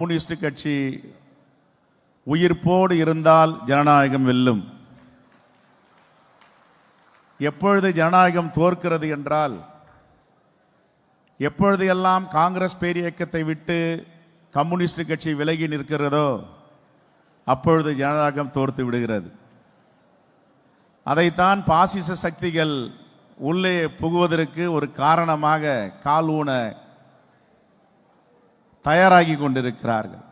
Communist கட்சி உயிர்ப்போடு இருந்தால் ஜனநாயகம் வெல்லும். எப்பொழுது ஜனநாயகம் தோற்கிறது என்றால் எப்பொழுது எல்லாம் காங்கிரஸ் பேரியக்கத்தை விட்டு கம்யூனிஸ்ட் கட்சி விலகி நிற்கிறதோ அப்பொழுது ஜனநாயகம் தோர்த்து விடுகிறது. அதைத்தான் பாசிச சக்திகள் உள்ளே புகுவதற்கு ஒரு காரணமாக கால் ஊன தயாராகி கொண்டிருக்கிறார்கள்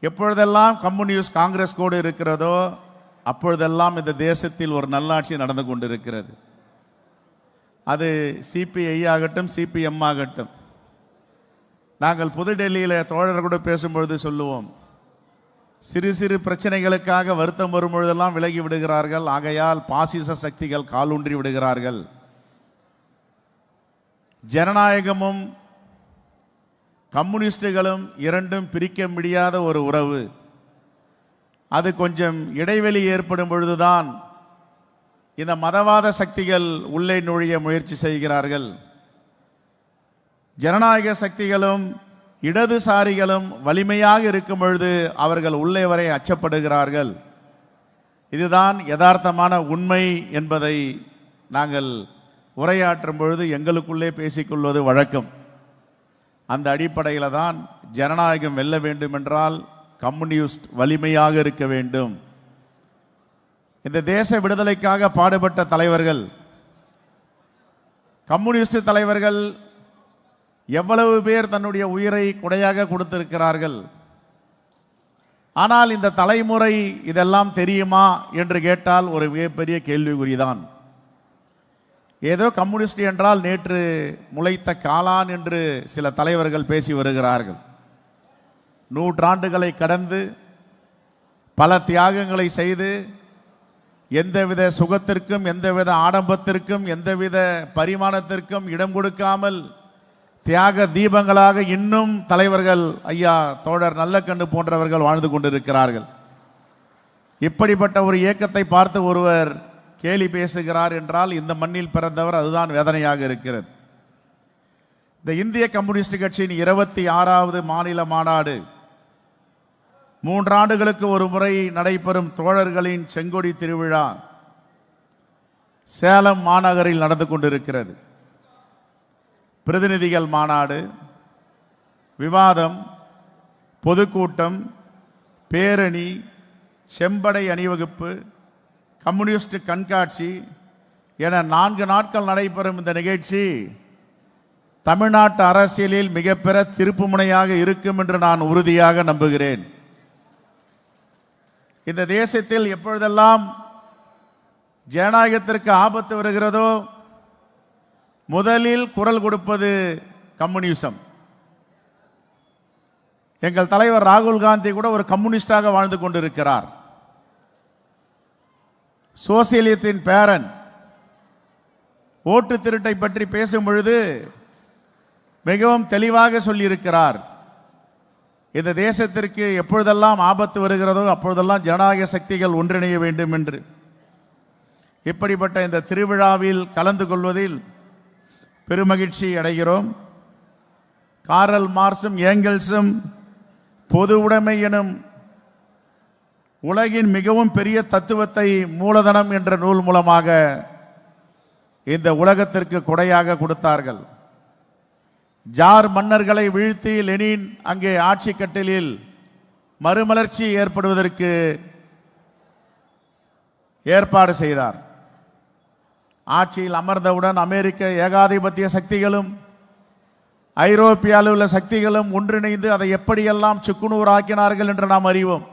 எப்பொழுதெல்லாம் கம்யூனிஸ்ட் காங்கிரஸ் கூட இருக்கிறதோ அப்பொழுதெல்லாம் இந்த தேசத்தில் ஒரு நல்லாட்சி நடந்து கொண்டிருக்கிறது. அது சிபிஐ ஆகட்டும் சிபிஎம் ஆகட்டும். நாங்கள் புதுடெல்லியில் தோழர் கூட பேசும்பொழுது சொல்லுவோம் சிறு சிறு பிரச்சனைகளுக்காக வருத்தம் வரும்பொழுதெல்லாம் விலகி விடுகிறார்கள் ஆகையால் பாசிச சக்திகள் காலூன்றி விடுகிறார்கள். ஜனநாயகமும் கம்யூனிஸ்டுகளும் இரண்டும் பிரிக்க முடியாத ஒரு உறவு. அது கொஞ்சம் இடைவெளி ஏற்படும் பொழுதுதான் இந்த மதவாத சக்திகள் உள்ளே நுழைய முயற்சி செய்கிறார்கள். ஜனநாயக சக்திகளும் இடதுசாரிகளும் வலிமையாக இருக்கும் பொழுது அவர்கள் உள்ளே வரை அச்சப்படுகிறார்கள். இதுதான் யதார்த்தமான உண்மை என்பதை நாங்கள் உரையாற்றும் பொழுது எங்களுக்குள்ளே பேசிக்கொள்வது வழக்கம். அந்த அடிப்படையில் தான் ஜனநாயகம் வெல்ல வேண்டும் என்றால் கம்யூனிஸ்ட் வலிமையாக இருக்க வேண்டும். இந்த தேச விடுதலைக்காக பாடுபட்ட தலைவர்கள் கம்யூனிஸ்ட் தலைவர்கள் எவ்வளவு பேர் தன்னுடைய உயிரை குடையாக கொடுத்திருக்கிறார்கள். ஆனால் இந்த தலைமுறை இதெல்லாம் தெரியுமா என்று கேட்டால் ஒரு மிகப்பெரிய கேள்விக்குறிதான். ஏதோ கம்யூனிஸ்ட் என்றால் நேற்று முளைத்த காளான் என்று சில தலைவர்கள் பேசி வருகிறார்கள். நூற்றாண்டுகளை கடந்து பல தியாகங்களை செய்து எந்தவித சுகத்திற்கும் எந்தவித ஆடம்பத்திற்கும் எந்தவித பரிமாணத்திற்கும் இடம் கொடுக்காமல் தியாக தீபங்களாக இன்னும் தலைவர்கள் ஐயா தோழர் நல்லக்கண்ணு போன்றவர்கள் வாழ்ந்து கொண்டிருக்கிறார்கள். இப்படிப்பட்ட ஒரு இயக்கத்தை பார்த்து ஒருவர் கேலி பேசுகிறார் என்றால் இந்த மண்ணில் பிறந்தவர் அதுதான் வேதனையாக இருக்கிறது. இந்த இந்திய கம்யூனிஸ்ட் கட்சியின் இருபத்தி ஆறாவது மாநில மாநாடு மூன்றாண்டுகளுக்கு ஒரு முறை நடைபெறும் தோழர்களின் செங்கொடி திருவிழா சேலம் மாநகரில் நடந்து கொண்டிருக்கிறது. பிரதிநிதிகள் மாநாடு விவாதம் பொதுக்கூட்டம் பேரணி செம்படை அணிவகுப்பு கம்யூனிஸ்ட் கண்காட்சி என நான்கு நாட்கள் நடைபெறும் இந்த நிகழ்ச்சி தமிழ்நாட்டு அரசியலில் மிகப்பெற திருப்புமுனையாக இருக்கும் என்று நான் உறுதியாக நம்புகிறேன். இந்த தேசத்தில் எப்பொழுதெல்லாம் ஜனநாயகத்திற்கு ஆபத்து வருகிறதோ முதலில் குரல் கொடுப்பது கம்யூனிசம். எங்கள் தலைவர் ராகுல் காந்தி கூட ஒரு கம்யூனிஸ்டாக வாழ்ந்து கொண்டிருக்கிறார். சோசியலியத்தின் பேரன். ஓட்டு திருட்டை பற்றி பேசும் பொழுது மிகவும் தெளிவாக சொல்லியிருக்கிறார். இந்த தேசத்திற்கு எப்பொழுதெல்லாம் ஆபத்து வருகிறதோ அப்பொழுதெல்லாம் ஜனநாயக சக்திகள் ஒன்றிணைய வேண்டும் என்று. இப்படிப்பட்ட இந்த திருவிழாவில் கலந்து கொள்வதில் பெருமகிழ்ச்சி அடைகிறோம். காரல் மார்ஸும் ஏங்கல்ஸும் பொது உடைமை எனும் உலகின் மிகவும் பெரிய தத்துவத்தை மூலதனம் என்ற நூல் மூலமாக இந்த உலகத்திற்கு கொடையாக கொடுத்தார்கள். ஜார் மன்னர்களை வீழ்த்தி லெனின் அங்கே ஆட்சி கட்டிலில் மறுமலர்ச்சி ஏற்படுவதற்கு ஏற்பாடு செய்தார். ஆட்சியில் அமர்ந்தவுடன் அமெரிக்க ஏகாதிபத்திய சக்திகளும் ஐரோப்பியாவில் உள்ள சக்திகளும் ஒன்றிணைந்து அதை எப்படியெல்லாம் சுக்குநூறாக்கினார்கள் என்று நாம் அறிவோம்.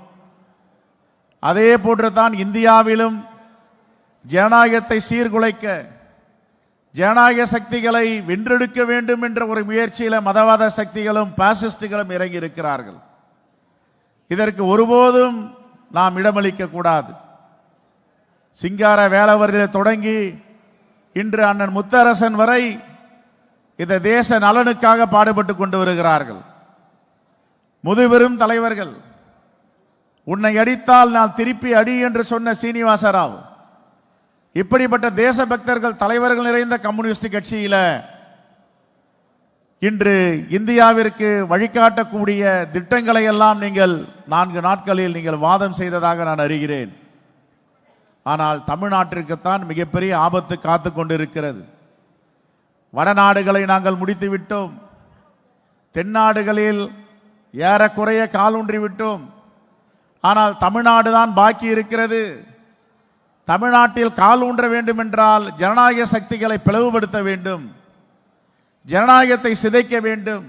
அதே போன்று தான் இந்தியாவிலும் ஜனநாயகத்தை சீர்குலைக்க ஜனநாயக சக்திகளை வென்றெடுக்க வேண்டும் என்ற ஒரு முயற்சியில மதவாத சக்திகளும் பாசிஸ்டுகளும் இறங்கி இருக்கிறார்கள் இதற்கு ஒருபோதும் நாம் இடமளிக்க கூடாது. சிங்கார வேளவரில் தொடங்கி இன்று அண்ணன் முத்தரசன் வரை இந்த தேச நலனுக்காக பாடுபட்டு கொண்டு வருகிறார்கள். முதுபெரும் தலைவர்கள் உன்னை அடித்தால் நான் திருப்பி அடி என்று சொன்ன சீனிவாச ராவ் இப்படிப்பட்ட தேசபக்தர்கள் தலைவர்கள் நிறைந்த கம்யூனிஸ்ட் கட்சியில இன்று இந்தியாவிற்கு வழிகாட்டக்கூடிய திட்டங்களை எல்லாம் நீங்கள் நான்கு நாட்களில் நீங்கள் வாதம் செய்ததாக நான் அறிகிறேன். ஆனால் தமிழ்நாட்டிற்குத்தான் மிகப்பெரிய ஆபத்து காத்து கொண்டிருக்கிறது. வடநாடுகளை நாங்கள் முடித்து விட்டோம் தென்னாடுகளில் ஏறக்குறைய காலூன்றி விட்டோம். ஆனால் தமிழ்நாடு தான் பாக்கி இருக்கிறது. தமிழ்நாட்டில் கால் ஊன்ற வேண்டும் என்றால் ஜனநாயக சக்திகளை பிளவுபடுத்த வேண்டும். ஜனநாயகத்தை சிதைக்க வேண்டும்.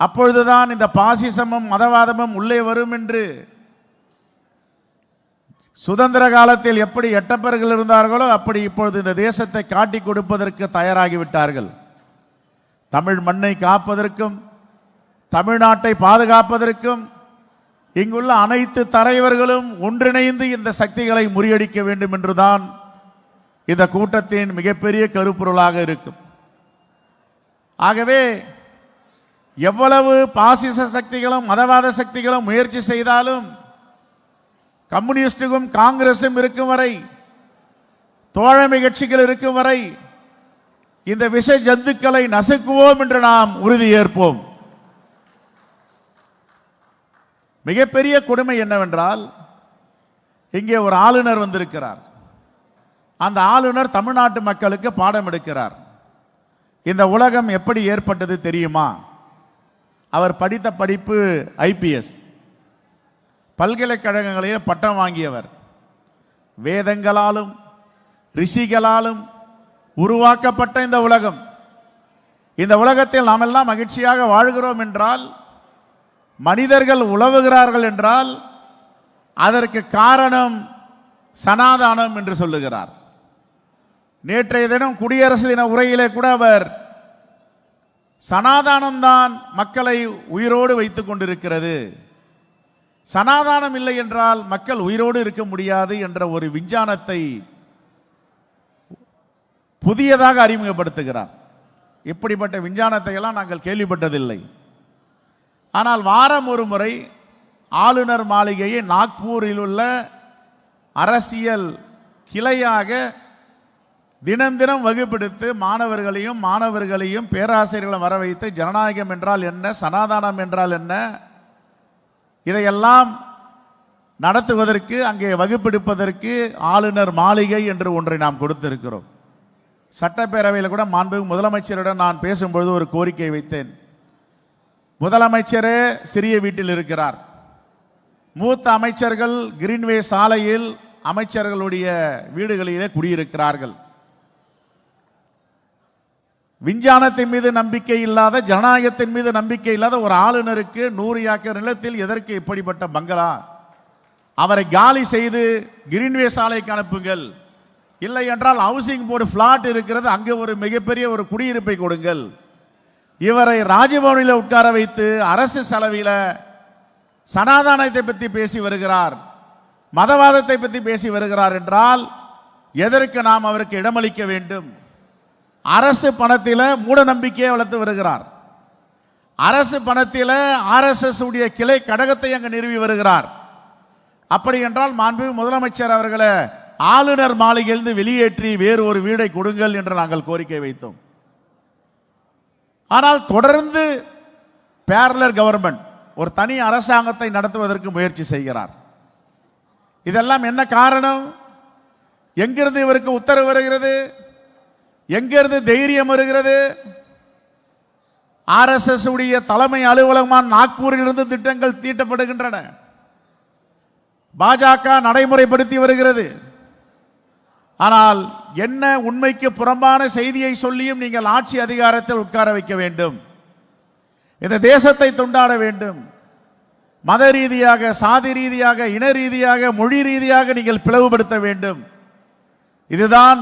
அப்பொழுதுதான் இந்த பாசிசமும் மதவாதமும் உள்ளே வரும் என்று சுதந்திர காலத்தில் எப்படி எட்டப்பர்கள் இருந்தார்களோ அப்படி இப்பொழுது இந்த தேசத்தை காட்டி கொடுப்பதற்கு தயாராகிவிட்டார்கள். தமிழ் மண்ணை காப்பதற்கும் தமிழ்நாட்டை பாதுகாப்பதற்கும் இங்குள்ள அனைத்து தலைவர்களும் ஒன்றிணைந்து இந்த சக்திகளை முறியடிக்க வேண்டும் என்றுதான் இந்த கூட்டத்தின் மிகப்பெரிய கருப்பொருளாக இருக்கும். ஆகவே எவ்வளவு பாசிச சக்திகளும் மதவாத சக்திகளும் முயற்சி செய்தாலும் கம்யூனிஸ்டுக்கும் காங்கிரஸும் இருக்கும் வரை தோழமை கட்சிகள் இருக்கும் வரை இந்த விஷ ஜந்துக்களை நசுக்குவோம் என்று நாம் உறுதி மிகப்பெரிய கொடுமை என்னவென்றால் இங்கே ஒரு ஆளுநர் வந்திருக்கிறார். அந்த ஆளுநர் தமிழ்நாட்டு மக்களுக்கு பாடம் எடுக்கிறார். இந்த உலகம் எப்படி ஏற்பட்டது தெரியுமா? அவர் படித்த படிப்பு ஐபிஎஸ். பல்கலைக்கழகங்களில் பட்டம் வாங்கியவர். வேதங்களாலும் ரிஷிகளாலும் உருவாக்கப்பட்ட இந்த உலகம். இந்த உலகத்தில் நாம் எல்லாம் மகிழ்ச்சியாக வாழ்கிறோம் என்றால் மனிதர்கள் உழவுகிறார்கள் என்றால் அதற்கு காரணம் சனாதானம் என்று சொல்லுகிறார். நேற்றைய தினம் குடியரசு தின உரையிலே கூட அவர் சனாதானம்தான் மக்களை உயிரோடு வைத்துக் கொண்டிருக்கிறது. சனாதானம் இல்லை என்றால் மக்கள் உயிரோடு இருக்க முடியாது என்ற ஒரு விஞ்ஞானத்தை புதியதாக அறிமுகப்படுத்துகிறார். இப்படிப்பட்ட விஞ்ஞானத்தை எல்லாம் நாங்கள் கேள்விப்பட்டதில்லை. ஆனால் வாரம் ஒரு முறை ஆளுநர் மாளிகையை நாக்பூரில் உள்ள அரசியல் கிளையாக தினம் தினம் வகுப்பெடுத்து மாணவர்களையும் மாணவர்களையும் பேராசிரியர்களை வர வைத்து ஜனநாயகம் என்றால் என்ன சனாதானம் என்றால் என்ன இதையெல்லாம் நடத்துவதற்கு அங்கே வகுப்பெடுப்பதற்கு ஆளுநர் மாளிகை என்று ஒன்றை நாம் கொடுத்திருக்கிறோம். சட்டப்பேரவையில் கூட மாண்பு முதலமைச்சரிடம் நான் பேசும்பொழுது ஒரு கோரிக்கை வைத்தேன். முதலமைச்சரே சிறிய வீட்டில் இருக்கிறார். மூத்த அமைச்சர்கள் கிரீன்வே சாலையில் அமைச்சர்களுடைய வீடுகளிலே குடியிருக்கிறார்கள். விஞ்ஞானத்தின் மீது நம்பிக்கை இல்லாத ஜனநாயகத்தின் மீது நம்பிக்கை இல்லாத ஒரு ஆளுநருக்கு நூறு ஏக்கர் நிலத்தில் எதற்கு இப்படிப்பட்ட பங்களா? அவரை காலி செய்து கிரீன்வே சாலைக்கு அனுப்புங்கள். இல்லை என்றால் ஹவுசிங் போர்டு பிளாட் இருக்கிறது அங்கே ஒரு மிகப்பெரிய ஒரு குடியிருப்பை கொடுங்கள். இவரை ராஜபவனில் உட்கார வைத்து அரசு செலவில் சனாதானத்தை பற்றி பேசி வருகிறார் மதவாதத்தை பற்றி பேசி வருகிறார் என்றால் எதற்கு நாம் அவருக்கு இடமளிக்க வேண்டும்? அரசு பணத்தில் மூட நம்பிக்கையை வளர்த்து வருகிறார். அரசு பணத்தில் ஆர்எஸ்எஸ் உடைய கிளை கடகத்தை அங்கு நிறுவி வருகிறார். அப்படி என்றால் மாண்பு முதலமைச்சர் அவர்களை ஆளுநர் மாளிகையிலிருந்து வெளியேற்றி வேறு ஒரு வீடை கொடுங்கள் என்று நாங்கள் கோரிக்கை வைத்தோம். ஆனால் தொடர்ந்து பேரலர் கவர்மெண்ட் ஒரு தனி அரசாங்கத்தை நடத்துவதற்கு முயற்சி செய்கிறார். இதெல்லாம் என்ன காரணம்? எங்கிருந்து இவருக்கு உத்தரவு வருகிறது? எங்கிருந்து தைரியம் வருகிறது? ஆர்எஸ்எஸ் உடைய தலைமை அலுவலகமான நாக்பூரில் இருந்து திட்டங்கள் தீட்டப்படுகின்றன. பாஜக நடைமுறைப்படுத்தி வருகிறது. ஆனால் என்ன உண்மைக்கு புறம்பான செய்தியை சொல்லியும் நீங்கள் ஆட்சி அதிகாரத்தில் உட்கார வைக்க வேண்டும். இந்த தேசத்தை துண்டாட வேண்டும். மத ரீதியாக சாதி ரீதியாக இன ரீதியாக மொழி ரீதியாக நீங்கள் பிளவுபடுத்த வேண்டும். இதுதான்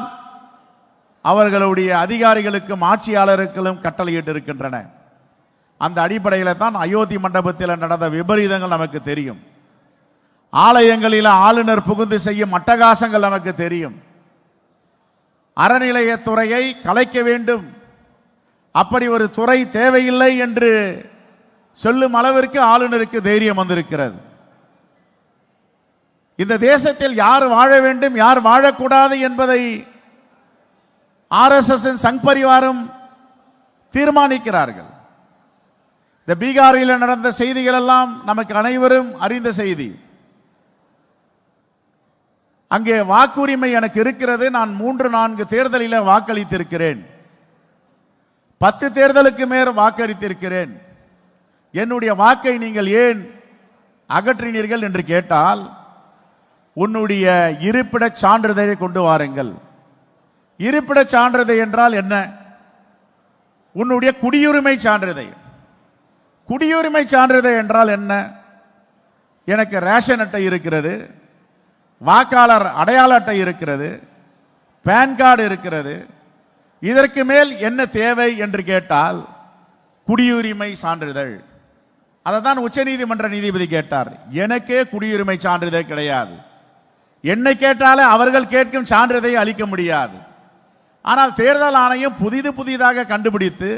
அவர்களுடைய அதிகாரிகளுக்கும் ஆட்சியாளர்களுக்கும் கட்டளையிட்டு இருக்கின்றன. அந்த அடிப்படையில் தான் அயோத்தி மண்டபத்தில் நடந்த விபரீதங்கள் நமக்கு தெரியும். ஆலயங்களில் ஆளுநர் புகுந்து செய்யும் அட்டகாசங்கள் நமக்கு தெரியும். அறநிலையத்துறையை கலைக்க வேண்டும். அப்படி ஒரு துறை தேவையில்லை என்று சொல்லும் அளவிற்கு ஆளுநருக்கு தைரியம் வந்திருக்கிறது. இந்த தேசத்தில் யார் வாழ வேண்டும் யார் வாழக்கூடாது என்பதை ஆர்எஸ்எஸ் சங் பரிவாரம் தீர்மானிக்கிறார்கள். இந்த பீகாரில் நடந்த செய்திகள் எல்லாம் நமக்கு அனைவரும் அறிந்த செய்தி. அங்கே வாக்குரிமை எனக்கு இருக்கிறது. நான் மூன்று நான்கு தேர்தலில் வாக்களித்திருக்கிறேன். பத்து தேர்தலுக்கு மேல் வாக்களித்திருக்கிறேன். என்னுடைய வாக்கை நீங்கள் ஏன் அகற்றினீர்கள் என்று கேட்டால் உன்னுடைய இருப்பிடச் சான்றிதழை கொண்டு வாருங்கள். இருப்பிடச் சான்றிதழ் என்றால் என்ன? உன்னுடைய குடியுரிமை சான்றிதழ். குடியுரிமை சான்றிதழ் என்றால் என்ன? எனக்கு ரேஷன் அட்டை இருக்கிறது. வாக்காளர் அடையாள அட்டை இருக்கிறது பேன் கார்டு இருக்கிறது இதற்கு மேல் என்ன தேவை என்று கேட்டால் குடியுரிமை சான்றிதழ். அதை தான் உச்சநீதிமன்ற நீதிபதி கேட்டார். எனக்கே குடியுரிமை சான்றிதழ் கிடையாது. என்னை கேட்டாலே அவர்கள் கேட்கும் சான்றிதழை அளிக்க முடியாது. ஆனால் தேர்தல் ஆணையம் புதிது புதிதாக கண்டுபிடித்து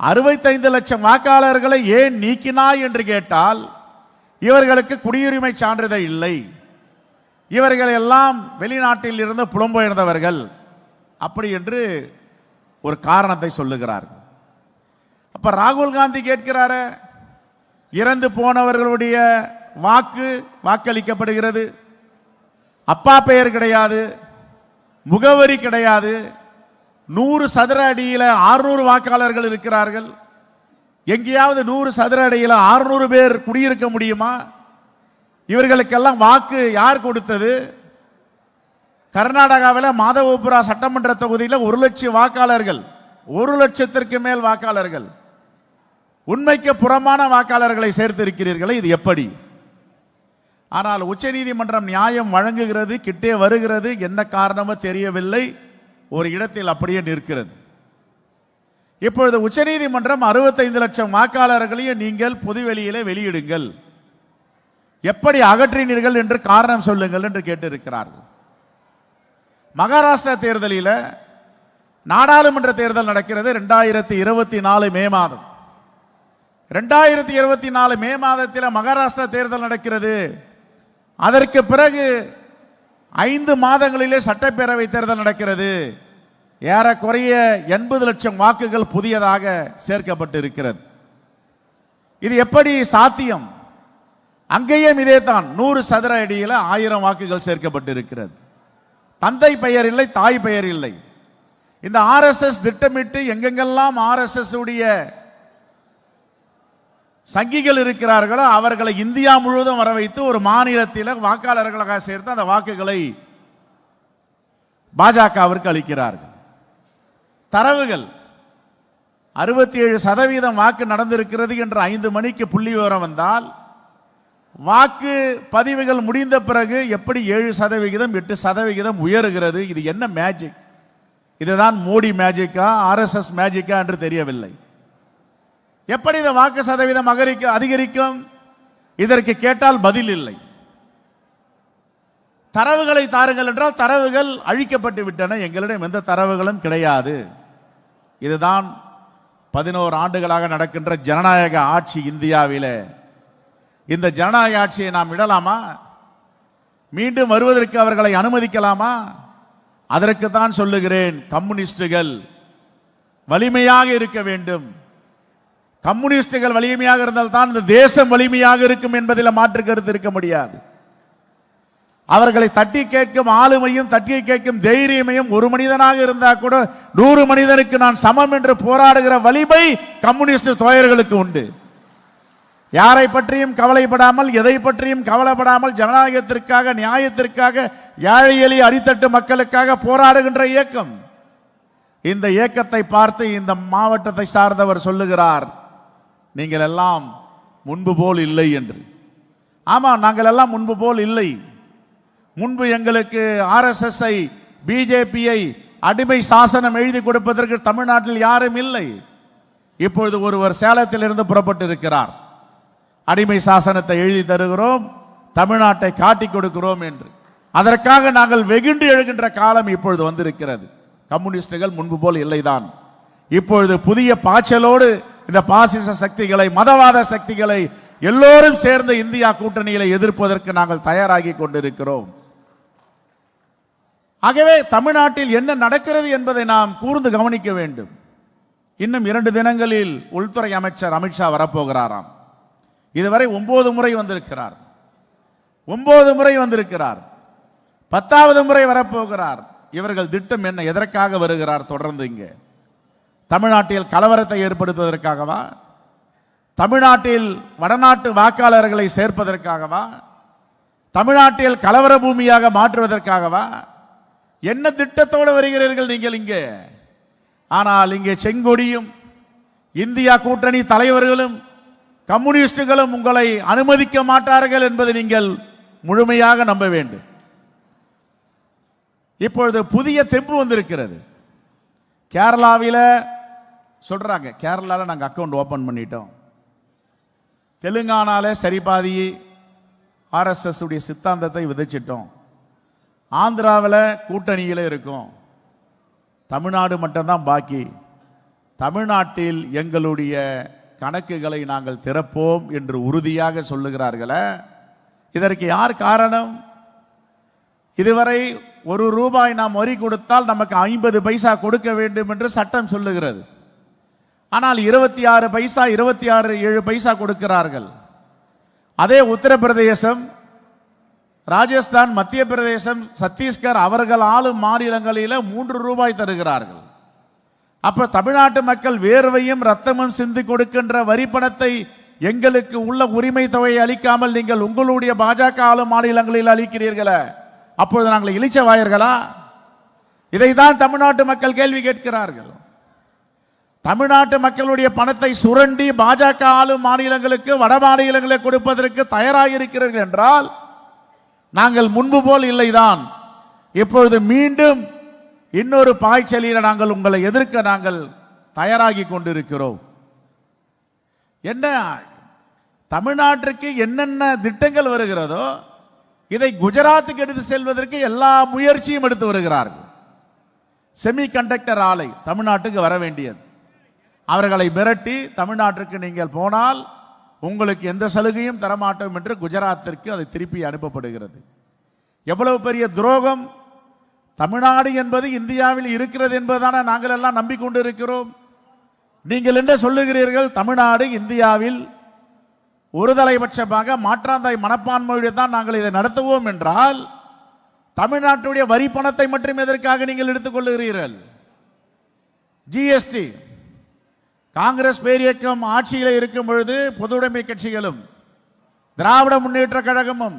அறுபத்தைந்து லட்சம் வாக்காளர்களை ஏன் நீக்கினாய் என்று கேட்டால் இவர்களுக்கு குடியுரிமை சான்றிதழ் இல்லை. இவர்கள் எல்லாம் வெளிநாட்டில் இருந்து புலம்பெயர்ந்தவர்கள். அப்படி என்று ஒரு காரணத்தை சொல்லுகிறார்கள் அப்ப ராகுல் காந்தி கேட்கிறாரு இறந்து போனவர்களுடைய வாக்கு வாக்களிக்கப்படுகிறது. அப்பா பெயர் கிடையாது முகவரி கிடையாது நூறு சதுர அடியில் ஆறுநூறு வாக்காளர்கள் இருக்கிறார்கள். எங்கேயாவது நூறு சதுர அடியில் ஆறுநூறு பேர் குடியிருக்க முடியுமா? இவர்களுக்கெல்லாம் வாக்கு யார் கொடுத்தது? கர்நாடகாவில் மாதவபுரா சட்டமன்ற தொகுதியில் ஒரு லட்சம் வாக்காளர்கள் ஒரு லட்சத்திற்கு மேல் வாக்காளர்கள். உண்மைக்கு புறமான வாக்காளர்களை சேர்த்திருக்கிறீர்களே இது எப்படி? ஆனால் உச்சநீதிமன்றம் நியாயம் வழங்குகிறது கிட்டே வருகிறது என்ன காரணமோ தெரியவில்லை ஒரு இடத்தில் அப்படியே நிற்கிறது. இப்பொழுது உச்சநீதிமன்றம் அறுபத்தைந்து லட்சம் வாக்காளர்களையும் நீங்கள் பொதுவெளியிலே வெளியிடுங்கள். எப்படி அகற்றினீர்கள் என்று காரணம் சொல்லுங்கள் என்று கேட்டிருக்கிறார்கள். மகாராஷ்டிரா தேர்தலில் நாடாளுமன்ற தேர்தல் நடக்கிறது ரெண்டாயிரத்தி இருபத்தி நாலு மே மாதம். ரெண்டாயிரத்தி இருபத்தி நாலு மே மாதத்தில் மகாராஷ்டிரா தேர்தல் நடக்கிறது. அதற்கு பிறகு ஐந்து மாதங்களிலே சட்டப்பேரவை தேர்தல் நடக்கிறது. ஏறக்குறைய எண்பது லட்சம் வாக்குகள் புதியதாக சேர்க்கப்பட்டு இருக்கிறது இது எப்படி சாத்தியம்? அங்கேயும் இதே தான் நூறு சதுர அடியில் ஆயிரம் வாக்குகள் சேர்க்கப்பட்டிருக்கிறது. தந்தை பெயர் இல்லை தாய் பெயர் இல்லை. இந்த ஆர்எஸ்எஸ் திட்டமிட்டு எங்கெங்கெல்லாம் ஆர்எஸ்எஸ் உடைய சங்கிகள் இருக்கிறார்களோ அவர்களை இந்தியா முழுவதும் வர வைத்து ஒரு மாநிலத்தில் வாக்காளர்களாக சேர்த்து அந்த வாக்குகளை பாஜகவிற்கு அளிக்கிறார்கள். தரவுகள் அறுபத்தி ஏழு சதவீதம் வாக்கு நடந்திருக்கிறது என்று ஐந்து மணிக்கு புள்ளி விவரம் வந்தால் வாக்கு பதிவுகள் முடிந்த பிறகு எப்படி ஏழு சதவிகிதம் எட்டு சதவிகிதம் உயருகிறது இது என்ன மேஜிக் இதுதான் மோடி மேஜிக்கா ஆர்எஸ்எஸ் மேஜிக்கா என்று தெரியவில்லை. எப்படி இந்த வாக்கு சதவீதம் அகரிக்க அதிகரிக்கும்? இதற்கு கேட்டால் பதில் இல்லை. தரவுகளை தாருங்கள் என்றால் தரவுகள் அழிக்கப்பட்டு விட்டன. எங்களிடம் எந்த தரவுகளும் கிடையாது. இதுதான் பதினோரு ஆண்டுகளாக நடக்கின்ற ஜனநாயக ஆட்சி இந்தியாவிலே. இந்த ஜனநாயக ஆட்சியை நாம் விடலாமா? மீண்டும் வருவதற்கு அவர்களை அனுமதிக்கலாமா? அதற்கு தான் சொல்லுகிறேன் கம்யூனிஸ்டுகள் வலிமையாக இருக்க வேண்டும். கம்யூனிஸ்டுகள் வலிமையாக இருந்தால் தான் இந்த தேசம் வலிமையாக இருக்கும் என்பதில் மாற்று கருத்து இருக்க முடியாது. அவர்களை தட்டி கேட்கும் ஆளுமையும் தட்டி கேட்கும் தைரியமையும் ஒரு மனிதனாக இருந்தா கூட நூறு மனிதனுக்கு நான் சமம் என்று போராடுகிற வலிமை கம்யூனிஸ்ட் தோழர்களுக்கு உண்டு. யாரை பற்றியும் கவலைப்படாமல் எதை பற்றியும் கவலைப்படாமல் ஜனநாயகத்திற்காக நியாயத்திற்காக ஏழை எளி அடித்தட்டு மக்களுக்காக போராடுகின்ற இயக்கம். இந்த இயக்கத்தை பார்த்து இந்த மாவட்டத்தை சார்ந்தவர் சொல்லுகிறார் நீங்கள் எல்லாம் முன்பு போல் இல்லை என்று. ஆமாம் நாங்கள் எல்லாம் முன்பு போல் இல்லை. முன்பு எங்களுக்கு ஆர்எஸ்எஸ்ஐ பிஜேபியை அடிமை சாசனம் எழுதி கொடுப்பதற்கு தமிழ்நாட்டில் யாரும் இல்லை. இப்பொழுது ஒருவர் சேலத்திலிருந்து புறப்பட்டு இருக்கிறார் அடிமை சாசனத்தை எழுதி தருகிறோம் தமிழ்நாட்டை காட்டி கொடுக்கிறோம் என்று. அதற்காக நாங்கள் வெகுண்டு எழுகின்ற காலம் இப்பொழுது வந்திருக்கிறது. கம்யூனிஸ்டுகள் முன்பு போல் இல்லைதான். இப்பொழுது புதிய பாய்ச்சலோடு இந்த பாசிச சக்திகளை மதவாத சக்திகளை எல்லோரும் சேர்ந்து இந்தியா கூட்டணியில எதிர்ப்பதற்கு நாங்கள் தயாராகி கொண்டிருக்கிறோம். ஆகவே தமிழ்நாட்டில் என்ன நடக்கிறது என்பதை நாம் கூர்ந்து கவனிக்க வேண்டும். இன்னும் இரண்டு தினங்களில் உள்துறை அமைச்சர் அமித்ஷா வரப்போகிறாராம். இதுவரை ஒன்பது முறை வந்திருக்கிறார். ஒன்பது முறை வந்திருக்கிறார். பத்தாவது முறை வரப்போகிறார். இவர்கள் திட்டம் என்ன? எதற்காக வருகிறார்? தொடர்ந்து இங்கே. தமிழ்நாட்டில் கலவரத்தை ஏற்படுத்துவதற்காகவா? தமிழ்நாட்டில் வடநாட்டு வாக்காளர்களை சேர்ப்பதற்காகவா? தமிழ்நாட்டில் கலவர பூமியாக மாற்றுவதற்காகவா? என்ன திட்டத்தோடு வருகிறீர்கள் நீங்கள் இங்கே? ஆனால் இங்கே செங்கொடியும் இந்தியா கூட்டணி தலைவர்களும் கம்யூனிஸ்டுகளும் உங்களை அனுமதிக்க மாட்டார்கள் என்பதை நீங்கள் முழுமையாக நம்ப வேண்டும். இப்பொழுது புதிய தெம்பு வந்திருக்கிறது. கேரளாவில் சொல்கிறாங்க கேரளாவில் நாங்கள் அக்கௌண்ட் ஓப்பன் பண்ணிட்டோம். தெலுங்கானாவில் சரிபாதி ஆர்எஸ்எஸ் உடைய சித்தாந்தத்தை விதைச்சிட்டோம். ஆந்திராவில் கூட்டணியில் இருக்கும். தமிழ்நாடு மட்டும்தான் பாக்கி. தமிழ்நாட்டில் எங்களுடைய கணக்குகளை நாங்கள் திறப்போம் என்று உறுதியாக சொல்லுகிறார்களே. இதற்கு யார் காரணம்? இதுவரை ஒரு ரூபாய் நாம் வரி கொடுத்தால் நமக்கு ஐம்பது பைசா கொடுக்க வேண்டும் என்று சட்டம் சொல்லுகிறது. ஆனால் இருபத்தி ஆறு பைசா இருபத்தி ஆறு ஏழு பைசா கொடுக்கிறார்கள். அதே உத்தரப்பிரதேசம் ராஜஸ்தான் மத்திய பிரதேசம் சத்தீஸ்கர் அவர்கள் ஆளும் மாநிலங்களில மூன்று ரூபாய் தருகிறார்கள். அப்ப தமிழ்நாட்டு மக்கள் வேர்வையும் ரத்தமும் சிந்தி கொடுக்கின்ற வரி பணத்தை எங்களுக்கு உள்ள உரிமை தொகையை அளிக்காமல் நீங்கள் உங்களுடைய பாஜக ஆளும் மாநிலங்களில் அளிக்கிறீர்களே அப்பொழுது நாங்கள் இளிச்ச வாயர்களா இதைதான் தமிழ்நாட்டு மக்கள் கேள்வி கேட்கிறார்கள். தமிழ்நாட்டு மக்களுடைய பணத்தை சுரண்டி பாஜக ஆளும் மாநிலங்களுக்கு வட மாநிலங்களுக்கு கொடுப்பதற்கு தயாராக இருக்கிறீர்கள் என்றால் நாங்கள் முன்பு போல் இல்லைதான். இப்பொழுது மீண்டும் இன்னொரு பாய்ச்சலில் நாங்கள் உங்களை எதிர்க்க நாங்கள் தயாராகி கொண்டிருக்கிறோம். என்ன தமிழ்நாட்டிற்கு என்னென்ன திட்டங்கள் வருகிறதோ இதை குஜராத்துக்கு எடுத்து செல்வதற்கு எல்லா முயற்சியும் எடுத்து வருகிறார்கள். செமி கண்டக்டர் ஆலை தமிழ்நாட்டுக்கு வர வேண்டியது. அவர்களை மிரட்டி தமிழ்நாட்டிற்கு நீங்கள் போனால் உங்களுக்கு எந்த சலுகையும் தரமாட்டோம் என்று குஜராத்திற்கு அதை திருப்பி அனுப்பப்படுகிறது. எவ்வளவு பெரிய துரோகம் தமிழ்நாடு என்பது இந்தியாவில் இருக்கிறது என்பதுதானே நாங்கள் எல்லாம் நம்பிக்கொண்டு இருக்கிறோம் நீங்கள் என்ன சொல்லுகிறீர்கள்? தமிழ்நாடு இந்தியாவில் ஒரு தலைபட்சமாக மாற்றாந்தாய் மனப்பான்மையுடைய தான் நாங்கள் இதை நடத்துவோம் என்றால் தமிழ்நாட்டுடைய வரி பணத்தை மட்டும் எதற்காக நீங்கள் எடுத்துக்கொள்ளுகிறீர்கள் ஜிஎஸ்டி காங்கிரஸ் பேரியக்கம் ஆட்சியில் இருக்கும் பொழுது பொதுவுடைமை கட்சிகளும் திராவிட முன்னேற்ற கழகமும்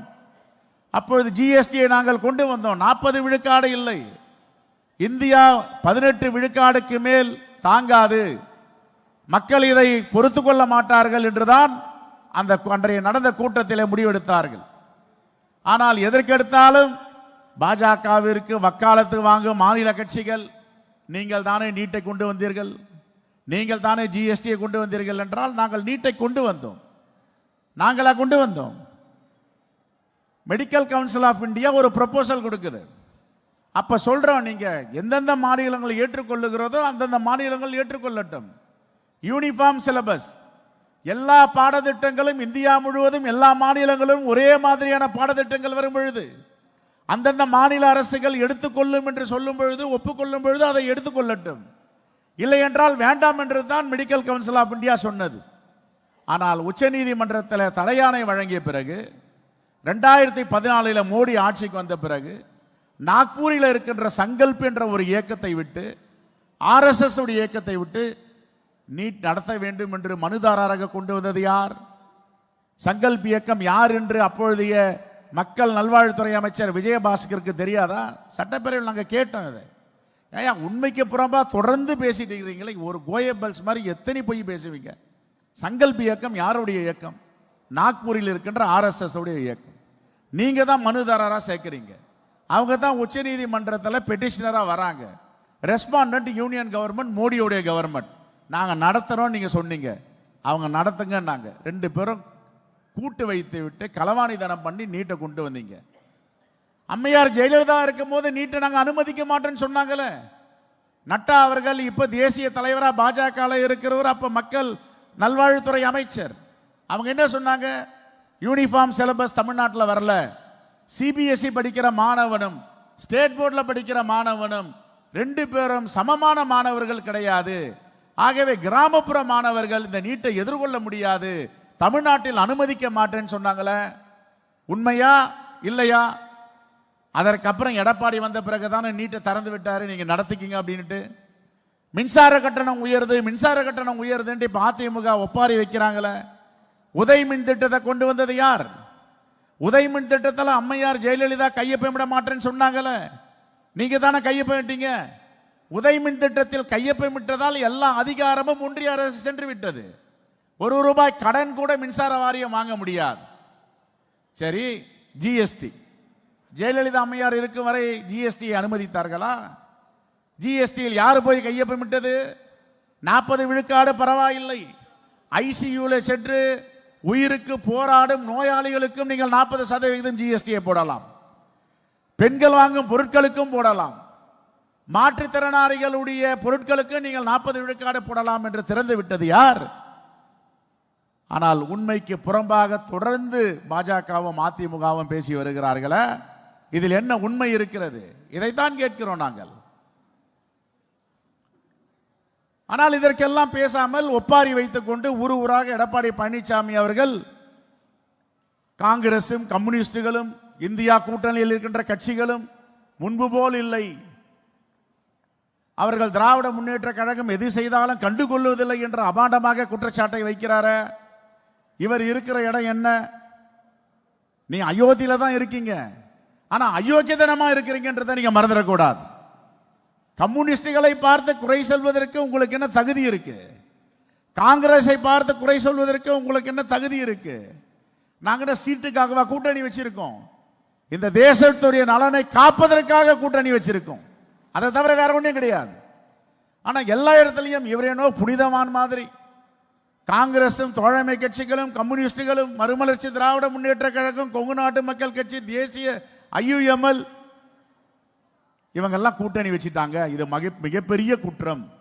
அப்பொழுது ஜிஎஸ்டியை நாங்கள் கொண்டு வந்தோம். நாற்பது விழுக்காடு இல்லை. இந்தியா பதினெட்டு விழுக்காடுக்கு மேல் தாங்காது. மக்கள் இதை பொறுத்து கொள்ள மாட்டார்கள் என்றுதான் அந்த அன்றைய நடந்த கூட்டத்திலே முடிவெடுத்தார்கள். ஆனால் எதற்கெடுத்தாலும் பாஜகவிற்கு வக்காலத்து வாங்கும் மாநில கட்சிகள் நீங்கள் தானே நீட்டை கொண்டு வந்தீர்கள் நீங்கள் தானே ஜிஎஸ்டியை கொண்டு வந்தீர்கள் என்றால் நாங்கள் நீட்டை கொண்டு வந்தோம். நாங்களா கொண்டு வந்தோம். மெடிக்கல் கவுன்சில் ஆஃப் இந்தியா ஒரு ப்ரப்போசல் கொடுக்குது. அப்போ சொல்கிறோம் நீங்கள் எந்தெந்த மாநிலங்கள் ஏற்றுக்கொள்ளுகிறதோ அந்தந்த மாநிலங்கள் ஏற்றுக்கொள்ளட்டும். யூனிஃபார்ம் சிலபஸ் எல்லா பாடத்திட்டங்களும் இந்தியா முழுவதும் எல்லா மாநிலங்களும் ஒரே மாதிரியான பாடத்திட்டங்கள் வரும் பொழுது அந்தந்த மாநில அரசுகள் எடுத்துக்கொள்ளும் என்று சொல்லும் பொழுது ஒப்புக்கொள்ளும் பொழுது அதை எடுத்துக்கொள்ளட்டும். இல்லை என்றால் வேண்டாம் என்று தான் மெடிக்கல் கவுன்சில் ஆஃப் இந்தியா சொன்னது. ஆனால் உச்சநீதிமன்றத்தில் தடையானை வழங்கிய பிறகு ரெண்டாயிரத்தி பதினாலில் மோடி ஆட்சிக்கு வந்த பிறகு நாக்பூரில் இருக்கின்ற சங்கல்ப் என்ற ஒரு இயக்கத்தை விட்டு ஆர்எஸ்எஸ் உடைய இயக்கத்தை விட்டு நீட் நடத்த வேண்டும் என்று மனுதாரராக கொண்டு வந்தது யார்? சங்கல்ப் இயக்கம் யார் என்று அப்பொழுதைய மக்கள் நல்வாழ்வுத்துறை அமைச்சர் விஜயபாஸ்கருக்கு தெரியாதா? சட்டப்பேரவையில் நாங்கள் கேட்டோம் இதை. ஏயா உண்மைக்கு புறம்பா தொடர்ந்து பேசிட்டு இருக்கிறீங்களே ஒரு கோயபல்ஸ் மாதிரி எத்தனை போய் பேசுவீங்க? சங்கல்ப் இயக்கம் யாருடைய இயக்கம்? நாக்பூரில் இருக்கின்ற ஆர்எஸ்எஸ் உடைய இயக்கம். நீங்க தான் மனுதாரராக சேர்க்கிறீங்க. அவங்க தான் உச்சநீதிமன்றத்தில் பெட்டிஷனராக வராங்க. ரெஸ்பாண்டன்ட் யூனியன் கவர்மெண்ட் மோடியோடைய கவர்மெண்ட் நாங்கள் நடத்துகிறோம் நீங்கள் சொன்னீங்க. அவங்க நடத்துங்கன்னாங்க. ரெண்டு பேரும் கூட்டு வைத்து விட்டு களவாணிதனம் பண்ணி நீட்டை கொண்டு வந்தீங்க. அம்மையார் ஜெயலலிதா இருக்கும்போது நீட்டை நாங்கள் அனுமதிக்க மாட்டோம்னு சொன்னாங்களே. நட்டா அவர்கள் இப்போ தேசிய தலைவராக பாஜக இருக்கிறவர் அப்போ மக்கள் நல்வாழ்வுத்துறை அமைச்சர். அவங்க என்ன சொன்னாங்க? யூனிஃபார்ம் சிலபஸ் தமிழ்நாட்டில் வரல சிபிஎஸ்சி படிக்கிற மாணவனும் ஸ்டேட் போர்டில் படிக்கிற மாணவனும் ரெண்டு பேரும் சமமான மாணவர்கள் கிடையாது ஆகவே கிராமப்புற மாணவர்கள் இந்த நீட்டை எதிர்கொள்ள முடியாது தமிழ்நாட்டில் அனுமதிக்க மாட்டேன்னு சொன்னாங்களே உண்மையா இல்லையா அதற்கப்புறம் எடப்பாடி வந்த பிறகு தானே நீட்டை திறந்து விட்டார் நீங்கள் நடத்திக்கிங்க அப்படின்ட்டு மின்சார கட்டணம் உயருது மின்சார கட்டணம் உயருதுன்ட்டு இப்போ அதிமுக ஒப்பாரி வைக்கிறாங்களே உதய் மின் திட்டத்தை கொண்டு வந்தது யார்? உதய் மின் திட்டத்தில் அம்மையார் ஜெயலலிதா கையொப்பமிட மாட்டேன்னு சொன்னாங்களே நீங்க தானே கையொப்பமிட்டீங்க உதய் மின் திட்டத்தில் கையொப்பமிட்டதால் எல்லா அதிகாரமும் ஒன்றிய அரசு சென்று விட்டது. ஒரு ரூபாய் கடன் கூட மின்சார வாரியம் வாங்க முடியாது. சரி ஜிஎஸ்டி ஜெயலலிதா அம்மையார் இருக்கும் வரை ஜிஎஸ்டியை அனுமதித்தார்களா? ஜிஎஸ்டியில் யார் போய் கையொப்பமிட்டது நாற்பது விழுக்காடு பரவாயில்லை. ஐசியூவில் சென்று உயிருக்கு போராடும் நோயாளிகளுக்கும் நீங்கள் நாற்பது சதவிகிதம் ஜிஎஸ்டியை போடலாம். பெண்கள் வாங்கும் பொருட்களுக்கும் போடலாம். மாற்றுத்திறனாளிகளுடைய பொருட்களுக்கு நீங்கள் நாற்பது விழுக்காடு போடலாம் என்று திறந்து விட்டது யார்? ஆனால் உண்மைக்கு புறம்பாக தொடர்ந்து பாஜகவும் அதிமுகவும் பேசி வருகிறார்களே. இதில் என்ன உண்மை இருக்கிறது? இதைத்தான் கேட்கிறோம் நாங்கள். ஆனால் இதற்கெல்லாம் பேசாமல் ஒப்பாரி வைத்துக் கொண்டு ஊர் ஊராக எடப்பாடி பழனிசாமி அவர்கள் காங்கிரசும் கம்யூனிஸ்டுகளும் இந்தியா கூட்டணியில் இருக்கின்ற கட்சிகளும் முன்பு போல் இல்லை. அவர்கள் திராவிட முன்னேற்ற கழகம் எது செய்தாலும் கண்டுகொள்வதில்லை என்ற அபாண்டமாக குற்றச்சாட்டை வைக்கிறாரே. இவர் இருக்கிற இடம் என்ன? நீ அயோத்தியில தான் இருக்கீங்க. ஆனா அயோக்கியதனமா இருக்கிறீங்கன்றதை நீங்க மறந்துடக்கூடாது. கம்யூனிஸ்டுகளை பார்த்து குறை சொல்வதற்கு உங்களுக்கு என்ன தகுதி இருக்கு? காங்கிரஸை பார்த்து குறை சொல்வதற்கு உங்களுக்கு என்ன தகுதி இருக்கு? நாங்கள் சீட்டுக்காகவா கூட்டணி வச்சிருக்கோம்? இந்த தேசத்துடைய நலனை காப்பதற்காக கூட்டணி வச்சிருக்கோம். அதை தவிர வேற ஒன்றும் கிடையாது. ஆனால் எல்லா இடத்துலையும் இவரேனோ புனிதவான் மாதிரி. காங்கிரஸும் தோழமை கட்சிகளும் கம்யூனிஸ்டுகளும் மறுமலர்ச்சி திராவிட முன்னேற்ற கழகம் கொங்கு நாட்டு மக்கள் கட்சி தேசிய ஐயுஎம்எல் இவங்கெல்லாம் கூட்டணி வச்சிட்டாங்க. இது மிக மிகப்பெரிய குற்றம்.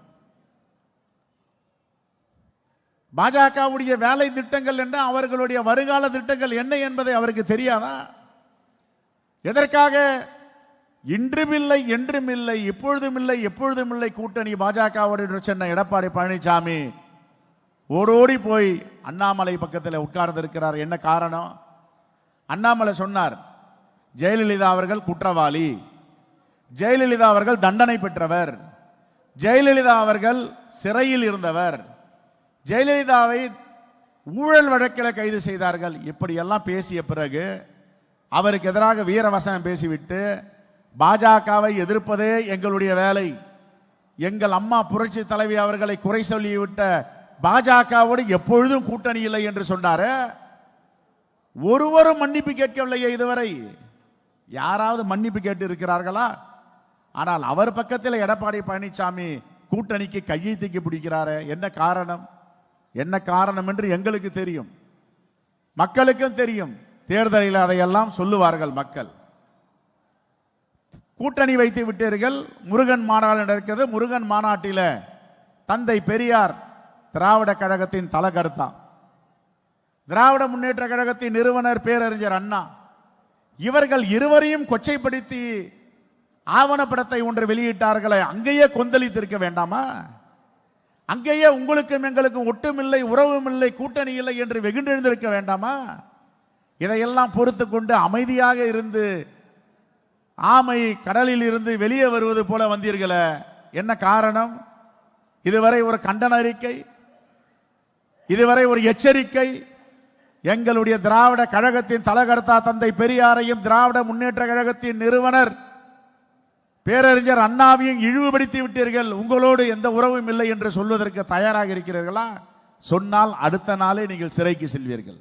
பாஜகவுடைய வேலை திட்டங்கள் என்ன? அவர்களுடைய வருங்கால திட்டங்கள் என்ன என்பதை அவருக்கு தெரியாதா? எதற்காக? இன்றுமில்லை என்றுமில்லை என்றும் இல்லை இப்பொழுதும் இல்லை எப்பொழுதும் இல்லை கூட்டணி பாஜகவுடைய சென்னை எடப்பாடி பழனிசாமி. ஓடோடி போய் அண்ணாமலை பக்கத்தில் உட்கார்ந்து இருக்கிறார் என்ன காரணம்? அண்ணாமலை சொன்னார் ஜெயலலிதா அவர்கள் குற்றவாளி. ஜெயலலிதா அவர்கள் தண்டனை பெற்றவர். ஜெயலலிதா அவர்கள் சிறையில் இருந்தவர். ஜெயலலிதாவை ஊழல் வழக்கில் கைது செய்தார்கள். இப்படியெல்லாம் பேசிய பிறகு அவருக்கு எதிராக வீரவசனம் பேசிவிட்டு பாஜகவை எதிர்ப்பதே எங்களுடைய வேலை. எங்கள் அம்மா புரட்சி தலைவி அவர்களை குறை சொல்லிவிட்ட பாஜகவோடு எப்பொழுதும் கூட்டணி இல்லை என்று சொன்னார். ஒருவரும் மன்னிப்பு கேட்கவில்லையே இதுவரை. யாராவது மன்னிப்பு கேட்டு இருக்கிறார்களா ஆனால் அவர் பக்கத்தில் எடப்பாடி பழனிசாமி கூட்டணிக்கு கையை தூக்கி பிடிக்கிறாரு. என்ன காரணம்? என்ன காரணம் என்று எங்களுக்கு தெரியும். மக்களுக்கும் தெரியும். தேர்தலில் அதையெல்லாம் சொல்லுவார்கள் மக்கள். கூட்டணி வைத்து விட்டீர்கள். முருகன் மாநாடு நடக்கிறது. முருகன் மாநாட்டில் தந்தை பெரியார் திராவிட கழகத்தின் தலகர்த்தா. திராவிட முன்னேற்ற கழகத்தின் நிறுவனர் பேரறிஞர் அண்ணா. இவர்கள் இருவரையும் கொச்சைப்படுத்தி ஆவணப்படத்தை ஒன்று வெளியிட்டார்களே அங்கேயே கொந்தளித்திருக்க வேண்டாமா? அங்கேயே உங்களுக்கும் எங்களுக்கும் ஒட்டுமில்லை உறவும் இல்லை கூட்டணி இல்லை என்று வெகுண்டெழுந்திருக்க வேண்டாமா? இதையெல்லாம் பொறுத்து கொண்டு அமைதியாக இருந்து ஆமை கடலில் இருந்து வெளியே வருவது போல வந்தீர்களே. என்ன காரணம்? இதுவரை ஒரு கண்டன அறிக்கை இதுவரை ஒரு எச்சரிக்கை. எங்களுடைய திராவிட கழகத்தின் தலகர்த்தா தந்தை பெரியாரையும் திராவிட முன்னேற்ற கழகத்தின் நிறுவனர் பேரறிஞர் அண்ணாவையும் இழிவுபடுத்தி விட்டீர்கள். உங்களோடு எந்த உறவும் இல்லை என்று சொல்வதற்கு தயாராக இருக்கிறீர்களா? சொன்னால் அடுத்த நாளே நீங்கள் சிறைக்கு செல்வீர்கள்.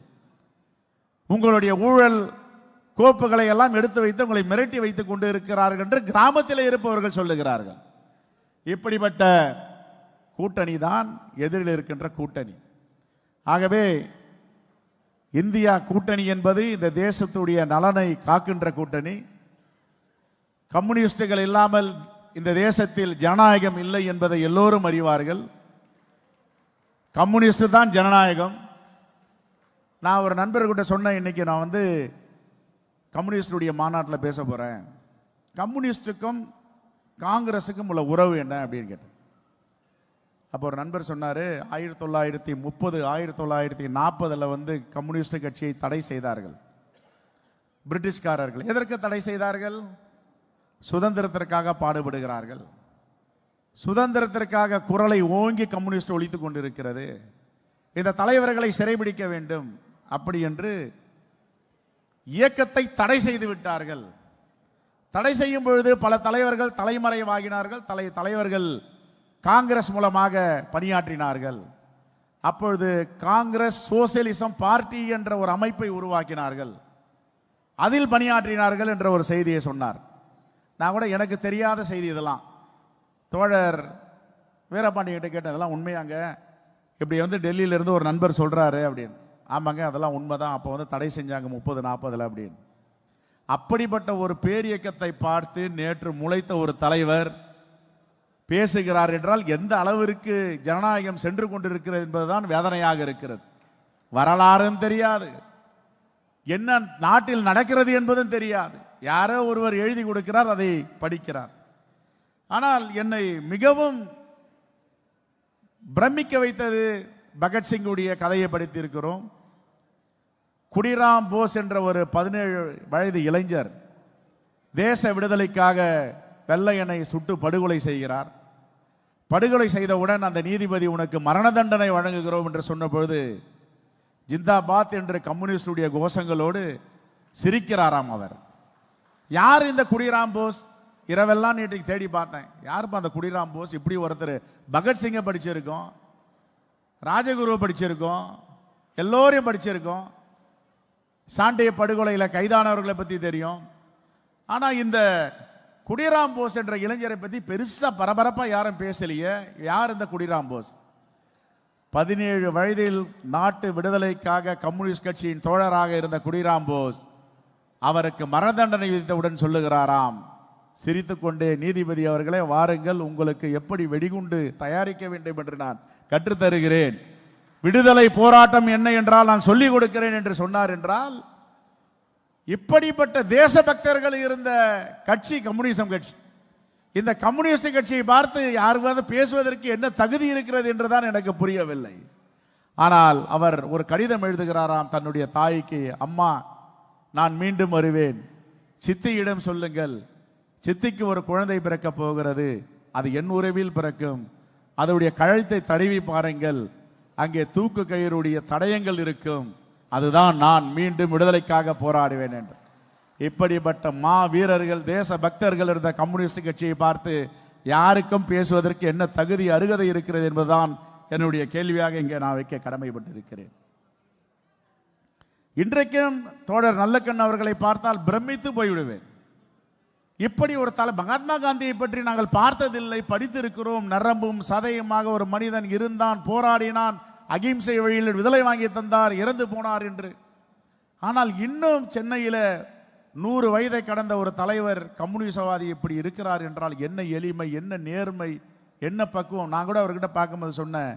உங்களுடைய ஊழல் கோப்புகளை எல்லாம் எடுத்து வைத்து உங்களை மிரட்டி வைத்துக் கொண்டு இருக்கிறார்கள் என்று கிராமத்தில் இருப்பவர்கள் சொல்லுகிறார்கள். இப்படிப்பட்ட கூட்டணி தான் எதிரில் இருக்கின்ற கூட்டணி. ஆகவே இந்தியா கூட்டணி என்பது இந்த தேசத்துடைய நலனை காக்கின்ற கூட்டணி. கம்யூனிஸ்டுகள் இல்லாமல் இந்த தேசத்தில் ஜனநாயகம் இல்லை என்பதை எல்லோரும் அறிவார்கள். கம்யூனிஸ்ட் தான் ஜனநாயகம். நான் ஒரு நண்பர்கிட்ட சொன்னேன் இன்னைக்கு நான் வந்து கம்யூனிஸ்டுடைய மாநாட்டில் பேச போகிறேன் கம்யூனிஸ்ட்டுக்கும் காங்கிரஸுக்கும் உள்ள உறவு என்ன அப்படின்னு கேட்டேன். அப்போ ஒரு நண்பர் சொன்னார் ஆயிரத்தி தொள்ளாயிரத்தி முப்பது ஆயிரத்தி தொள்ளாயிரத்தி நாற்பதில் வந்து கம்யூனிஸ்ட் கட்சியை தடை செய்தார்கள். பிரிட்டிஷ்காரர்கள். எதற்கு தடை செய்தார்கள்? சுதந்திரத்திற்காக பாடுபடுகிறார்கள். சுதந்திரத்திற்காக குரலை ஓங்கி கம்யூனிஸ்ட் ஒழித்து கொண்டிருக்கிறது. இந்த தலைவர்களை சிறைபிடிக்க வேண்டும். அப்படி என்று இயக்கத்தை தடை செய்து விட்டார்கள். தடை செய்யும் பொழுது பல தலைவர்கள் தலைமறைவாகினார்கள். தலை தலைவர்கள் காங்கிரஸ் மூலமாக பணியாற்றினார்கள். அப்பொழுது காங்கிரஸ் சோசியலிசம் பார்ட்டி என்ற ஒரு அமைப்பை உருவாக்கினார்கள். அதில் பணியாற்றினார்கள் என்ற ஒரு செய்தியை சொன்னார். நான் கூட எனக்கு தெரியாத செய்தி இதெல்லாம். தோழர் வீரபாண்டி கிட்ட கேட்டேன் இதெல்லாம் உண்மையாங்க? இப்படி வந்து டெல்லியிலேருந்து ஒரு நண்பர் சொல்கிறாரு அப்படின்னு. ஆமாங்க அதெல்லாம் உண்மை தான் அப்போ வந்து தடை செஞ்சாங்க முப்பது நாற்பதில் அப்படின்னு. அப்படிப்பட்ட ஒரு பேரியக்கத்தை பார்த்து நேற்று முளைத்த ஒரு தலைவர் பேசுகிறார் என்றால் எந்த அளவிற்கு ஜனநாயகம் சென்று கொண்டிருக்கிறது என்பதுதான் வேதனையாக இருக்கிறது. வரலாறும் தெரியாது. என்ன நாட்டில் நடக்கிறது என்பதும் தெரியாது. யாரோ ஒருவர் எழுதி கொடுக்கிறார் அதை படிக்கிறார். ஆனால் என்னை மிகவும் பிரமிக்க வைத்தது பகத்சிங்குடைய கதையை படித்திருக்கிறோம். குடிராம் போஸ் என்ற ஒரு பதினேழு வயது இளைஞர் தேச விடுதலைக்காக வெள்ளையனை சுட்டு படுகொலை செய்கிறார். படுகொலை செய்தவுடன் அந்த நீதிபதி உனக்கு மரண தண்டனை வழங்குகிறோம் என்று சொன்னபொழுது ஜிந்தாபாத் என்று கம்யூனிஸ்டுடைய கோஷங்களோடு சிரிக்கிறாராம் அவர். யார் இந்த குடிராம் போஸ்? இரவெல்லாம் நேற்றைக்கு தேடி பார்த்தேன். யாருப்பா அந்த குடிராம் போஸ்? இப்படி ஒருத்தர். பகத்சிங்கை படிச்சிருக்கோம். ராஜகுருவை படிச்சிருக்கோம். எல்லோரையும் படிச்சிருக்கோம். சாண்டிய படுகொலையில் கைதானவர்களை பற்றி தெரியும். ஆனால் இந்த குடிராம் போஸ் என்ற இளைஞரை பற்றி பெருசாக பரபரப்பாக யாரும் பேசலையே. யார் இந்த குடிராம் போஸ்? பதினேழு வயதில் நாட்டு விடுதலைக்காக கம்யூனிஸ்ட் கட்சியின் தோழராக இருந்த குடிராம் போஸ். அவருக்கு மரண தண்டனை விதித்தவுடன் சொல்லுகிறாராம். சிரித்துக்கொண்டே நீதிபதி அவர்களே வாருங்கள் உங்களுக்கு எப்படி வெடிகுண்டு தயாரிக்க வேண்டும் என்று நான் கற்றுத்தருகிறேன் விடுதலை போராட்டம் என்ன என்றால் நான் சொல்லிக் கொடுக்கிறேன் என்று சொன்னார் என்றால் இப்படிப்பட்ட தேசபக்தர்கள் இருந்த கட்சி கம்யூனிசம் கட்சி. இந்த கம்யூனிஸ்ட் கட்சியை பார்த்து யாருக்காவது பேசுவதற்கு என்ன தகுதி இருக்கிறது என்றுதான் எனக்கு புரியவில்லை. ஆனால் அவர் ஒரு கடிதம் எழுதுகிறாராம் தன்னுடைய தாய்க்கு அம்மா நான் மீண்டும் வருவேன். சித்தியிடம் சொல்லுங்கள். சித்திக்கு ஒரு குழந்தை பிறக்கப் போகிறது. அது என் உறவில் பிறக்கும். அதனுடைய கழுத்தை தடவி பாருங்கள். அங்கே தூக்கு கயிறுடைய தடயங்கள் இருக்கும். அதுதான் நான் மீண்டும் விடுதலைக்காக போராடுவேன் என்று. இப்படிப்பட்ட மா வீரர்கள் தேச பக்தர்கள் இருந்த கம்யூனிஸ்ட் கட்சியை பார்த்து யாருக்கும் பேசுவதற்கு என்ன தகுதி அருகதை இருக்கிறது என்பதுதான் என்னுடைய கேள்வியாக இங்கே நான் வைக்க கடமைப்பட்டிருக்கிறேன். இன்றைக்கும் தோழர் நல்லக்கண் அவர்களை பார்த்தால் பிரமித்து போய்விடுவேன். இப்படி ஒரு தலை மகாத்மா காந்தியை பற்றி நாங்கள் பார்த்ததில்லை படித்திருக்கிறோம் நரம்பும் சதையுமாக ஒரு மனிதன் இருந்தான் போராடினான் அகிம்சை வழியில் விதலை வாங்கி தந்தார் இறந்து போனார் என்று. ஆனால் இன்னும் சென்னையில் நூறு வயதை கடந்த ஒரு தலைவர் கம்யூனிசவாதி இப்படி இருக்கிறார் என்றால் என்ன எளிமை என்ன நேர்மை என்ன பக்குவம்? நான் கூட அவர்கிட்ட பார்க்கும்போது சொன்னேன்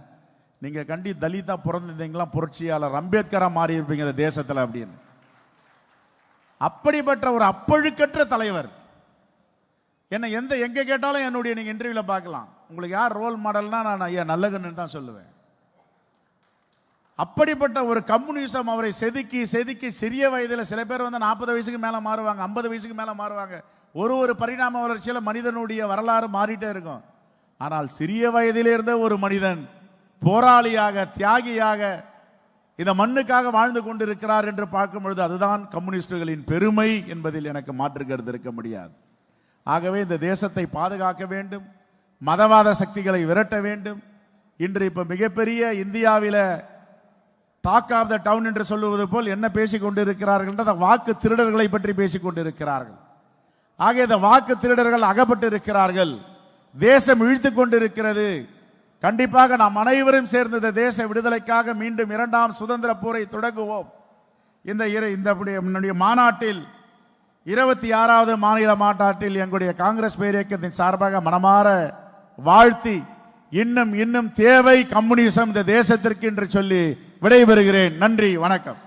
நீங்கள் கண்டி தலிதா பிறந்திருந்தீங்களா புரட்சியாளர் அம்பேத்கரா மாறி இருப்பீங்க இந்த தேசத்தில் அப்படின்னு. அப்படிப்பட்ட ஒரு அப்பழுக்கற்ற தலைவர். என்னை எந்த எங்கே கேட்டாலும் என்னுடைய நீங்கள் இன்டர்வியூவில் பார்க்கலாம். உங்களுக்கு யார் ரோல் மாடல்னா நான் ஐயா நல்லகன்னு தான் சொல்லுவேன். அப்படிப்பட்ட ஒரு கம்யூனிசம் அவரை செதுக்கி செதுக்கி சிறிய வயதில் சில பேர் வந்து நாற்பது வயசுக்கு மேலே மாறுவாங்க ஐம்பது வயசுக்கு மேலே மாறுவாங்க. ஒரு ஒரு பரிணாம வளர்ச்சியில் மனிதனுடைய வரலாறு மாறிட்டே இருக்கும். ஆனால் சிறிய வயதிலிருந்த ஒரு மனிதன் போராளியாக தியாகியாக இந்த மண்ணுக்காக வாழ்ந்து கொண்டிருக்கிறார் என்று பார்க்கும் பொழுது அதுதான் கம்யூனிஸ்டுகளின் பெருமை என்பதில் எனக்கு மாற்று கருத்து இருக்க முடியாது. ஆகவே இந்த தேசத்தை பாதுகாக்க வேண்டும் மதவாத சக்திகளை விரட்ட வேண்டும். இன்று இப்போ மிகப்பெரிய இந்தியாவில் டாக் ஆஃப் த டவுன் என்று சொல்லுவது போல் என்ன பேசிக் கொண்டிருக்கிறார்கள் என்ற அந்த வாக்கு திருடர்களை பற்றி பேசிக் கொண்டிருக்கிறார்கள். ஆக இந்த வாக்கு திருடர்கள் அகப்பட்டு இருக்கிறார்கள் தேசம் இழுத்து கொண்டிருக்கிறது. கண்டிப்பாக நாம் அனைவரும் சேர்ந்து இந்த தேச விடுதலைக்காக மீண்டும் இரண்டாம் சுதந்திர போரை தொடங்குவோம். இந்த இர- இந்த என்னுடைய மாநாட்டில் இருபத்தி ஆறாவது மாநில மாநாட்டில் எங்களுடைய காங்கிரஸ் பேரியக்கத்தின் சார்பாக மனமாற வாழ்த்தி இன்னும் இன்னும் தேவை கம்யூனிசம் இந்த தேசத்திற்கு என்று சொல்லி விடைபெறுகிறேன். நன்றி வணக்கம்.